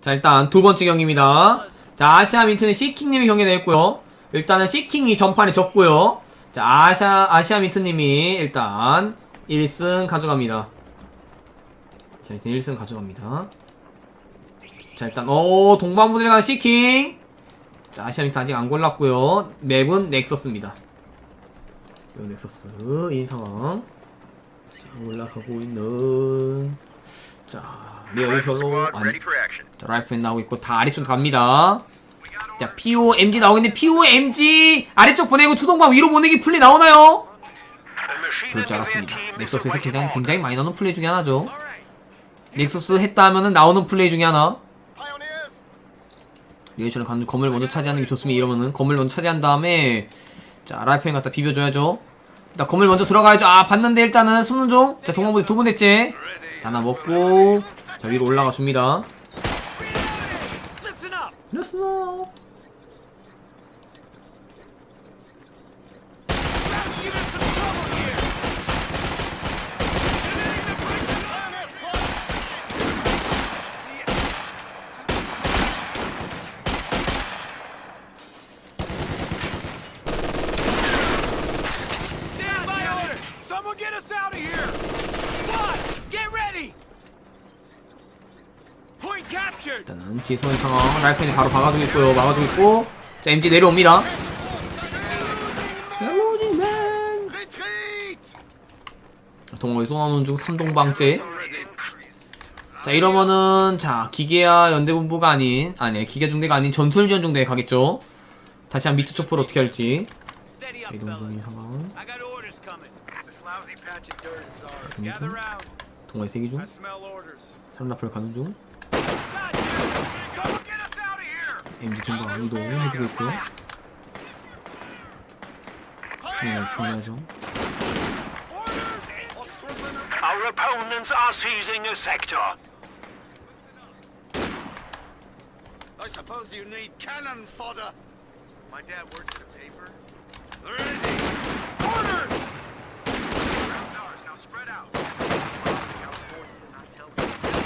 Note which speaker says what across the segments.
Speaker 1: 자 일단 두 번째 경기입니다. 자 아시아 민트는 시킹님이 경기 내했고요. 일단은 시킹이 전판에 졌고요. 자 아시아 아시아 민트님이 일단 1승 가져갑니다. 자 일단 1승 가져갑니다. 자 일단 오 동반부들에 가는 시킹. 자 아시아 민트 아직 안 골랐고요. 맵은 넥서스입니다. 요 넥서스 인 상황. 자, 올라가고 있는 자 리얼 셜로 아니 라이프맨 나오고 있고 다 아래쪽 갑니다. 자, POMG 나오겠는데 POMG 아래쪽 보내고 투동방 위로 보내기 플레이 나오나요? 그럴 줄 알았습니다. 넥서스에서 굉장히, 굉장히 많이 나오는 플레이 중에 하나죠. 넥서스 했다 하면은 나오는 플레이 중에 하나. 리에이션을 가는 건물 먼저 차지하는 게 좋습니다. 이러면은 건물 먼저 차지한 다음에 자 라이프맨 갖다 비벼줘야죠. 나 건물 먼저 들어가야죠. 아 봤는데 일단은 숨는 중. 자 동방부대 두 군데째 하나 먹고 자 위로 올라가 줍니다.
Speaker 2: Listen up.
Speaker 1: 이랬어.
Speaker 2: Give us some trouble here. Stand by order. Someone get us out of here. One, get ready. Point
Speaker 1: 서는 상황. 라이프맨이 바로 박아주고 있고요. 막아주고 있고. 자 MG 내려옵니다. 동호회 또 나오는 중 3동방째 자 이러면은 자 기계야 연대본부가 아닌 아니 기계 중대가 아닌 전술지원 중대에 가겠죠. 다시 한 미트 촉포를 어떻게 할지. 자 이동 중인. 상황. 동호회 대기 중. 산라플 가는 중
Speaker 2: out of here.
Speaker 1: MG 동방 이동해주고 있고요 중요하죠 중요하죠
Speaker 3: Our opponents are seizing a sector. I suppose you need cannon fodder.
Speaker 2: My dad works at a paper.
Speaker 3: Ready.
Speaker 2: Orders! Now spread out.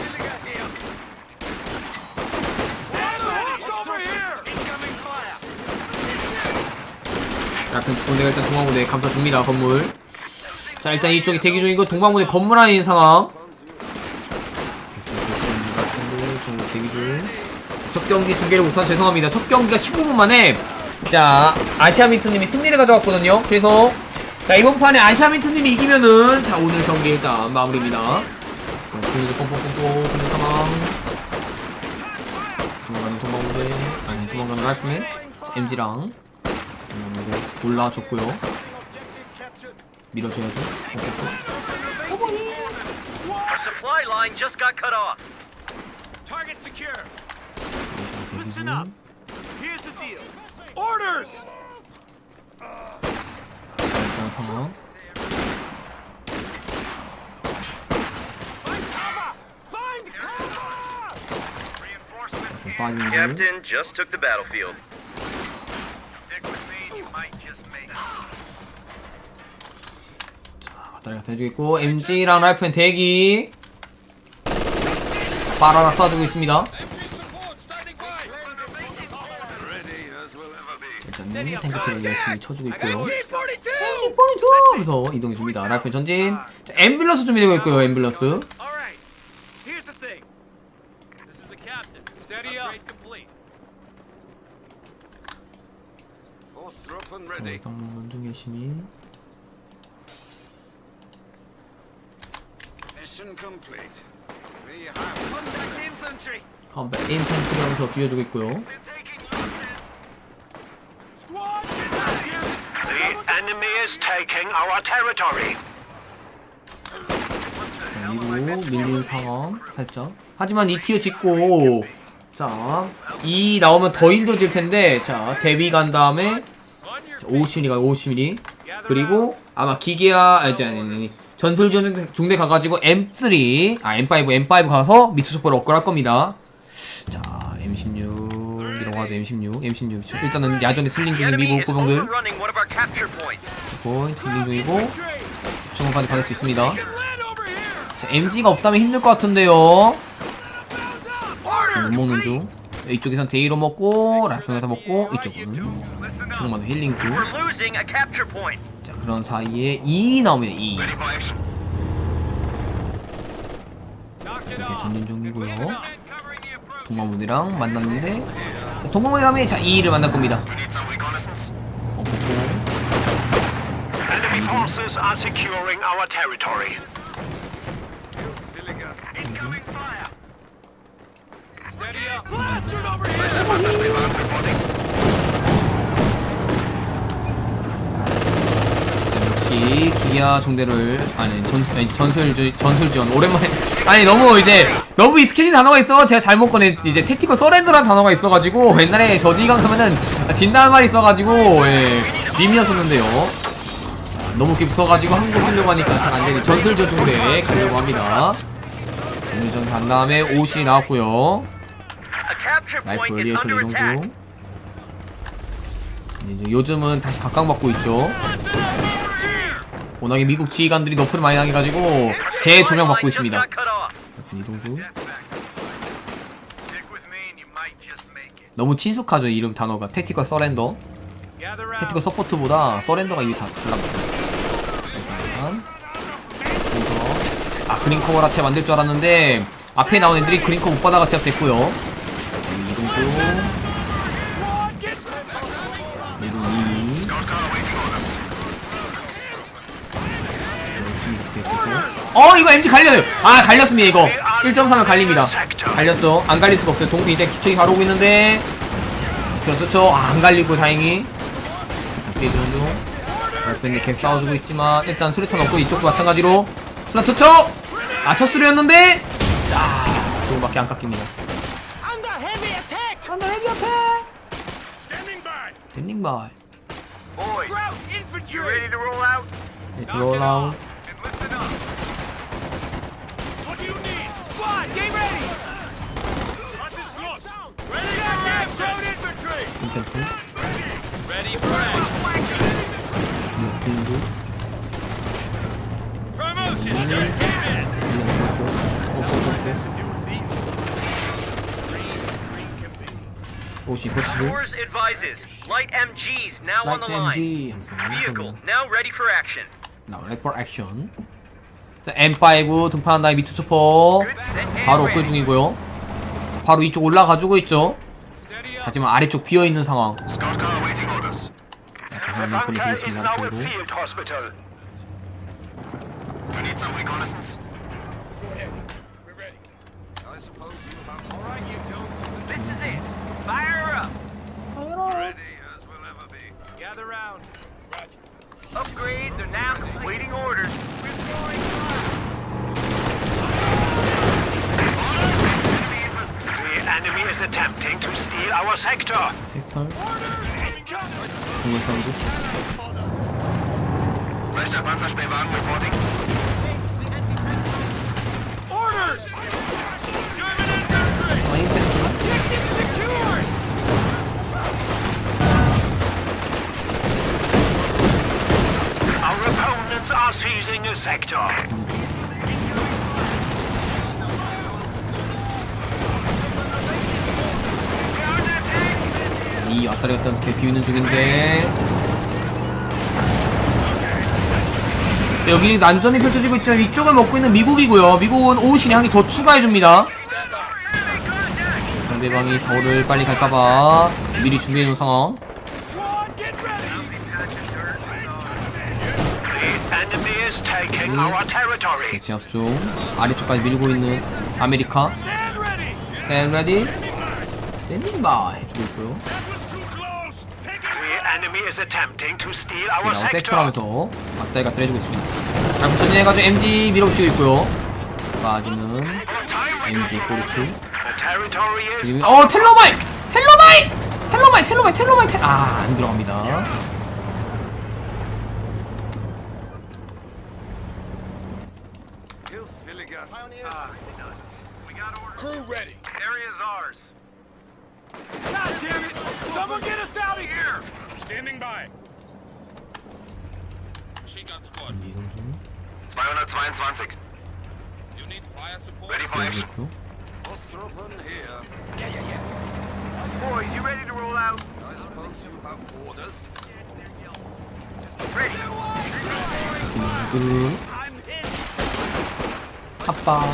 Speaker 3: Stillinger here.
Speaker 1: 두 군데가 일단 동방부대 감싸줍니다 건물. 자 일단 이쪽이 대기 중이고 동방부대 건물 안에 있는 상황. 대기 중 첫 경기 중계를 못한 죄송합니다. 첫 경기가 15분 만에 자 아시아 민트님이 승리를 가져왔거든요. 그래서 자 이번 판에 아시아 민트님이 이기면은 자 오늘 경기 일단 마무리입니다. 분위기 뽕뽕뽕뽕 분위 상황. 도망가는 동방부대 아니 도망가는 라이프맨 MG랑 동방부대 골라줬고요 밀어줘야죠
Speaker 2: Our supply line just got cut off. Target secure. Listen up. Here's the deal. Orders!
Speaker 1: 일단 상황
Speaker 2: Find cover! Find cover! Reinforcements.
Speaker 1: 좀 빠지는 중
Speaker 2: Captain just took the battlefield.
Speaker 1: 다리 갔다 해주고 있고 MG랑 라이프맨 대기 빠라라 쏴주고 있습니다. 일단은 탱크트를 열심히 쳐주고 있고요
Speaker 2: G42!
Speaker 1: 뻔히죠 하면서 이동해줍니다 라이프맨 전진 자, 앰뷸런스 준비되고 있고요 앰뷸런스. 일단 중 열심히
Speaker 3: complete. We have contact infantry.
Speaker 1: 컴백 인텐트리 하면서 비벼주고 있고요
Speaker 2: Squad, get of here!
Speaker 3: The enemy is taking our territory.
Speaker 1: 자, 위로 밀린 상황 살짝 하지만 이 티어 짓고 자 이 나오면 더 힘들어질 텐데 자 데뷔 간 다음에
Speaker 2: On your
Speaker 1: 50mm가 50mm 그리고 아마 기계야 아니 아니 아니, 아니 전술 중- 중대 가가지고 M3 아 M5 M5 가서 미투 촉보를 업그레이드 할 겁니다. 자 M16 이라고 하죠 M16 M16 일단은 야전에 슬링 중인 미국
Speaker 2: points.
Speaker 1: 거의 슬링 중이고 중간까지 받을 수 있습니다! 자 MG가 없다면 힘들 것 같은데요. 못 먹는 중. 이쪽에선 데이로 먹고 라이프에서 먹고 이쪽은 지금만 힐링 중 그런 사이에 2 나옵니다 2
Speaker 3: Ready for action.
Speaker 1: 이렇게 전진 중이고요 동마문이랑 만났는데 자, 동마문이 다음에 자 2를 만날 겁니다. 어, 보고.
Speaker 2: Steady up. Blasted over here.
Speaker 1: 역시 기아 종대를 아니 전 아니, 전술 전술 지원. 오랜만에. 아니 너무 이제 너무 익숙해진 단어가 있어. 제가 잘못 꺼내 이제 택티컬 서렌더라는 단어가 있어가지고 옛날에 저지강 하면은 진다는 말이 있어가지고 예 밈이었었는데요. 자, 너무 이렇게 붙어가지고 한국 쓰려고 하니까 잘 안되니 전술 지원 종대 가려고 합니다. 오늘 전간 다음에 옷이 나왔고요.
Speaker 2: is
Speaker 1: 리에이션 이동. 중. 이제 요즘은 다시 각광받고 있죠 워낙에 미국 지휘관들이 너프를 많이 당해가지고 재조명 받고 있습니다
Speaker 2: got cut off.
Speaker 1: 이동 중
Speaker 2: Stick with me and you might just make it.
Speaker 1: 너무 친숙하죠 이름 단어가 택티컬 서렌더. 택티컬 서포트보다 서렌더가 이미 다 달라붙어요 일단 아 그린 커버 라체 만들 줄 알았는데 앞에 나온 애들이 그린 커버 못 받아가 제압됐고요 이동 중 어 이거 MG 갈려요. 아 갈렸습니다 이거. 1.3을 갈립니다. 갈렸죠. 안 갈릴 수가 없어요. 동 이제 기척이 바로 오고 있는데. 그렇죠 그렇죠. 아, 안 갈리고 다행히. 피해주는 중 알펜이 계속 싸워주고 있지만 일단 수류탄 없고 이쪽도 마찬가지로. 수류탄 쳤죠 아 첫수류였는데. 자 조금밖에 안 깎입니다.
Speaker 2: Under heavy attack.
Speaker 1: 댄닝 바이
Speaker 2: Boys, you ready to roll out?
Speaker 1: 네, 들어올라운 코치 중
Speaker 2: Source advises light MGs now on
Speaker 1: 라이트
Speaker 2: the line.
Speaker 1: MG 항상
Speaker 2: Vehicle now ready for action.
Speaker 1: 나 래퍼 액션 자, M5 등판한 다음에 미트 초퍼 바로 업글 중이고요 바로 이쪽 올라가지고 있죠. 하지만 아래쪽 비어있는 상황 강한 보내주고 있습니다.
Speaker 2: Gather round. Upgrades are now completing orders. The enemy is attempting to steal our sector.
Speaker 1: Sector.
Speaker 3: Leichter Panzerspielwagen reporting.
Speaker 2: Orders! German infantry! Seizing a sector.
Speaker 1: 이 왔다리 갔다 이렇게 비우는 중인데. 네, 여기 난전이 펼쳐지고 있지만 위쪽을 먹고 있는 미국이고요. 미국은 오우신이 한개 더 추가해줍니다. 상대방이 사고를 빨리 갈까봐 미리 준비해놓은 상황
Speaker 2: Squad, get ready! The enemy is taking our territory.
Speaker 1: 제압 중. 아래쪽까지 밀고 있는 아메리카.
Speaker 2: Stand ready!
Speaker 1: 샌 레디 랜딩바 해주고 있고요.
Speaker 2: The enemy is attempting to steal our
Speaker 1: 지금
Speaker 2: sector.
Speaker 1: 섹터하면서 맞다리 갔다 해주고 있습니다. 자 부천진해가지고 MG 밀어붙이고 있고요. 빠지는 MG 포르투.
Speaker 2: The territory is
Speaker 1: 지금 어 텔로마이 텔로마이 텔로마이 텔로마이 텔로마이 텔... 아안 들어갑니다 Ah,
Speaker 2: Crew ready. Area's ours. God damn it! Someone get us out of here! Standing by.
Speaker 1: Machine gun squad.
Speaker 3: 222. You need
Speaker 1: fire support?
Speaker 3: Ready for action.
Speaker 1: Ostropen here. Yeah,
Speaker 3: yeah, yeah.
Speaker 2: Boys, you ready to roll out?
Speaker 3: I suppose you have orders.
Speaker 2: Ready.
Speaker 1: 그 핫바.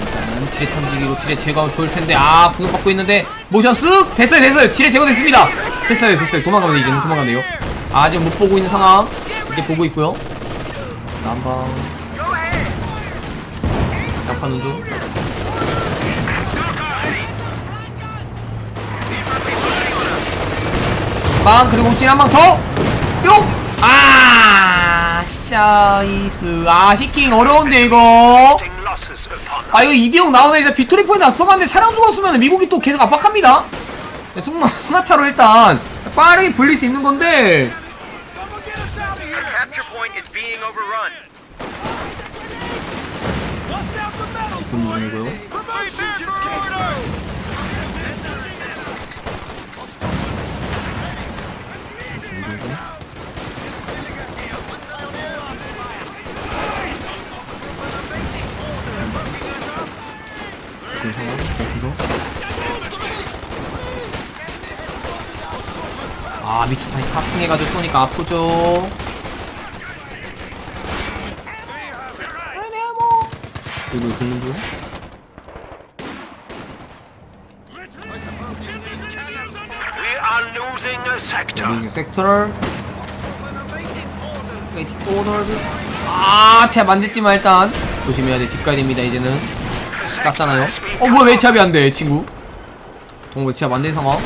Speaker 1: 일단은 지뢰 탐지기로 지뢰 제거 좋을 텐데. 아 공격 받고 있는데. 모션 쓱! 됐어요 됐어요. 지뢰 제거됐습니다. 됐어요 됐어요. 도망가면 돼 이제는 도망가면 돼요. 아 지금 못 보고 있는 상황. 이제 보고 있고요. 난방. 약하는 중. 빵 그리고 혹시 한방 더! 뿅! 아 샤이스. 아 시킹 어려운데 이거. 아 이거 이디용 나오네. 이제 빅토리 포인트 안 써봤는데 차량 죽었으면 미국이 또 계속 압박합니다. 네, 승마 승마차로 일단 빠르게 불릴 수 있는 건데.
Speaker 2: Our capture point is being overrun.
Speaker 1: 군 중이고요 그 상황 계속 아 미추타이 탑승해가지고 쏘니까 아프죠. 그리고 긁는 중. 여기 섹터럴 웨이팅 오더즈 아 제가 안 됐지만 일단 조심해야 돼 집 가야 됩니다 이제는 작잖아요. 어 뭐야 왜 제압이 안돼 친구? 동물 제압 안된 상황.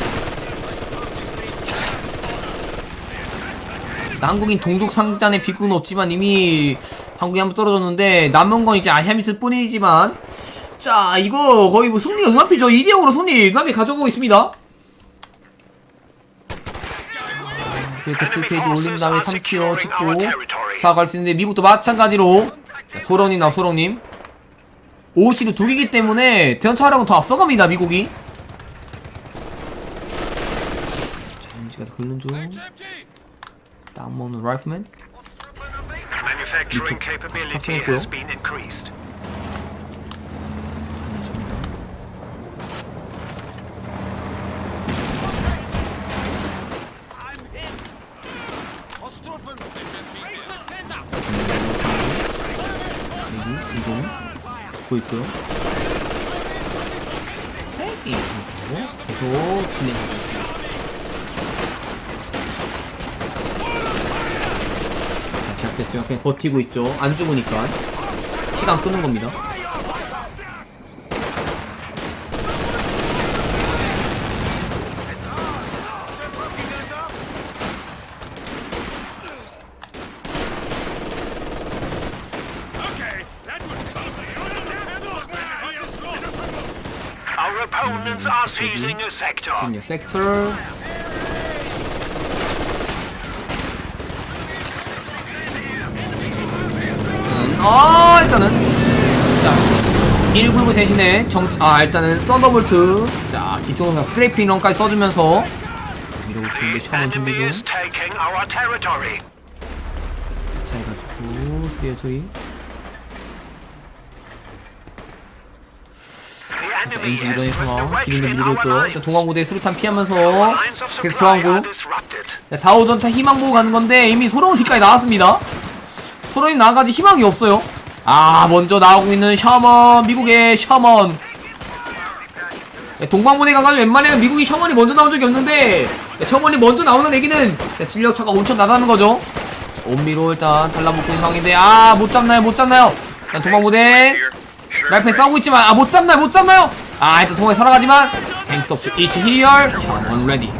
Speaker 1: 한국인 동족 상잔의 비극은 없지만 이미 한국이 한번 떨어졌는데 남은 건 이제 아시아미스 뿐이지만 자 이거 거의 뭐 승리가 눈앞이죠. 2대0으로 승리 눈앞에 가져오고 있습니다. 이렇게 두 페이지 올린 다음에 3티어 찍고 사갈 수 있는데 미국도 마찬가지로. 자, 소령님 나 소령님 OC도 두 개기 때문에 대원차량은 더 앞서갑니다 미국이. 더 긁는 중. 다운모는 라이프맨.
Speaker 2: Manufacturing
Speaker 1: 이쪽
Speaker 2: capability
Speaker 1: 탑승했고요.
Speaker 2: has been increased.
Speaker 3: Ostrupen!
Speaker 1: 여기 이동 보고 있고요. 이 계속 계속 진행하고 있습니다. 자 제압됐죠. 그냥 버티고 있죠. 안 죽으니까. 시간 끄는 겁니다 16 섹터 음, 아 일단은. 자 199 대신에 정, 아 일단은 썬더볼트. 자 기존 스레이핑 런까지 써주면서 이러고 준비 샤먼 준비 중. 자, 해가지고 소리 소리. 이동의
Speaker 2: swept
Speaker 1: 상황
Speaker 2: in
Speaker 1: 밀고 있고요 자. 동강부대 수류탄 피하면서 계속
Speaker 2: disrupted.
Speaker 1: 자, 4호전차 희망 보고 가는 건데 이미 소롱 뒤까지 나왔습니다. 소롱이 나가지 희망이 없어요. 아 먼저 나오고 있는 셔먼 미국의 셔먼. 네, 동방문에 가가지고 웬만해는 미국이 셔먼이 먼저 나온 적이 없는데 네, 셔먼이 먼저 나오는 얘기는 네, 진력차가 온천 나가는 거죠. 자, 온미로 일단 달라붙고 있는 상황인데 아 못 잡나요 못 잡나요. 일단 동방부대 라이프에 싸우고 있지만 아 못 잡나요 못 잡나요. 아 일단 동방에 살아가지만 탱크 없이 이치 히리얼 셔먼 레디.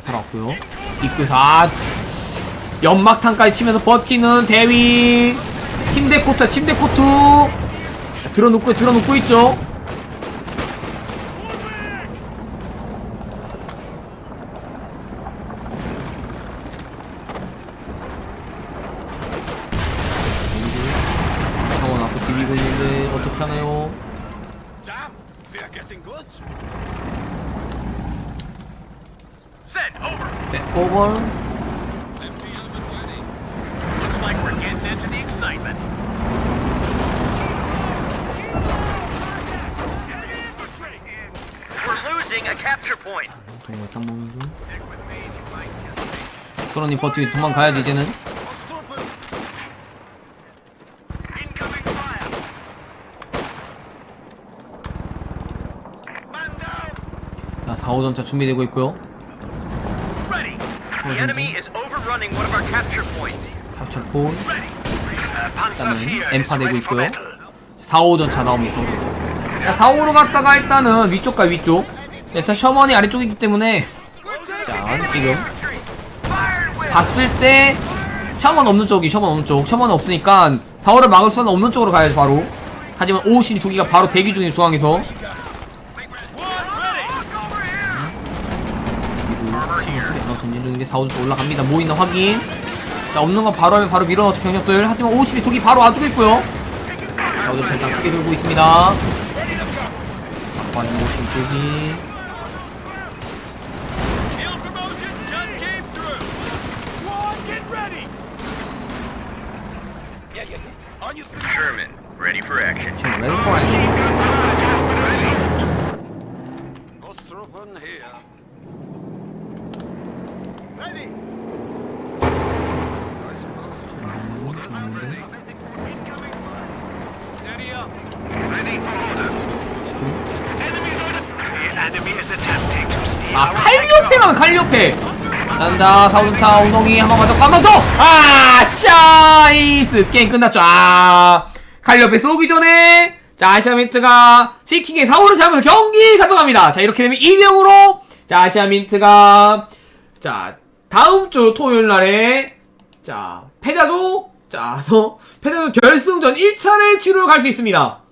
Speaker 1: 살아왔고요. 입구에서 아 연막탄까지 치면서 버티는 대위 침대 코트 침대 코트 들어놓고 들어놓고 있죠. 상원 와서 비비고 있는데 어떻게 하나요?
Speaker 3: Damn! We're getting good.
Speaker 2: Send over.
Speaker 1: 오버.
Speaker 2: Looks like we're getting into the excitement. We're losing a capture point.
Speaker 1: 동물 딱 먹는 중. 트론이 버티고 도망가야지 이제는. 자 4호 전차 준비되고 있고요.
Speaker 2: The enemy is overrunning one of our capture points.
Speaker 1: capture point.
Speaker 2: Ready. Uh,
Speaker 1: 일단은 엠파
Speaker 2: for
Speaker 1: 있고요.
Speaker 2: battle.
Speaker 1: 4호 전차 나옵니다. 4호 전차. 자 4호로 갔다가 일단은 위쪽과 위쪽. 네, 자 셔먼이 아래쪽이기 때문에 자 지금. 봤을 때 셔먼 없는 쪽이 셔먼 없는 쪽. 셔먼 없으니까 4호를 막을 수는 없는 쪽으로 가야지 바로. 하지만 5호신이 두 개가 바로 대기 중인 중앙에서 그리고 전진 중인데 4호 전차 올라갑니다. 뭐 있나 확인. 자 없는 거 바로 하면 바로 밀어넣죠 병력들. 하지만 5호신이 두개 바로 와주고 있고요. 4호 전차 일단 크게 돌고 있습니다. 막판에 5호신 쪽이
Speaker 2: Field promotion just came through. Squad, get ready. Yeah, yeah, yeah. On your feet. Sherman, ready for action.
Speaker 1: 아
Speaker 2: our
Speaker 1: 칼리오페 가면 칼리오페. 난다 사우전차 엉덩이 한 번만 더한 번 더! 아 샤이스 게임 끝났죠. 아 칼리오페 쏘기 전에 자 아시아민트가 시킹의 사고를 잡으면서 경기 가져갑니다. 자 이렇게 되면 2대0으로 자 아시아민트가 자 다음 주 토요일 날에 자 패자조 자서 패자조 결승전 1차를 치러 갈 수 있습니다